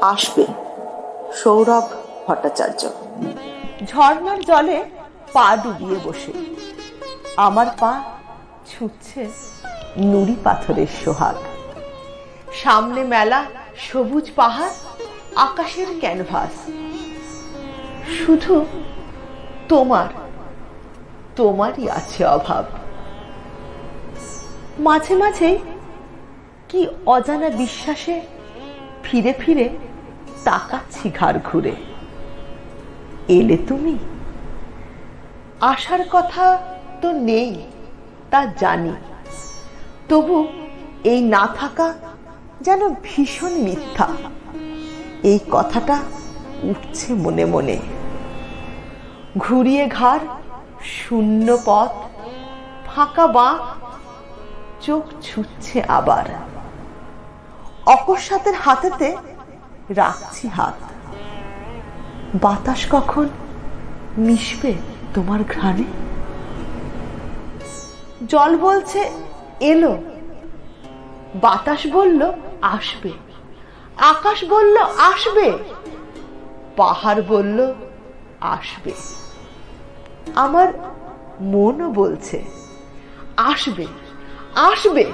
আসবে। সৌরভ ভট্টাচার্য। ঝর্ণার জলে পা ডুবিয়ে বসে। আমার পা ছুটছে নুড়ি পাথরের সোহাগ। সামনে মেলা সবুজ পাহাড়, আকাশের ক্যানভাস। শুধু তোমার, তোমারই আছে অভাব। মাঝে মাঝে কি অজানা বিশ্বাসে ফিরে ফিরে তাকাচ্ছি ঘাড় ঘুরে। এলে তুমি? আসার কথা তো নেই, তা জানি। তবু এই না থাকা যেন ভীষণ মিথ্যা। এই কথাটা উঠছে মনে মনে। ঘুরিয়ে ঘাড় শূন্য পথ, ফাঁকা বাঁক চোখ ছুটছে আবার। অকস্মাতের হাতেতে রাখছি হাত। বাতাস কখন মিশবে তোমার ঘ্রাণে? জল বলছে, এলো। বাতাস বলল, আসবে। আকাশ বলল, আসবে। পাহাড় বলল, আসবে। আমার মনও বলছে, আসবে। আসবে।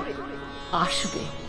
আসবে।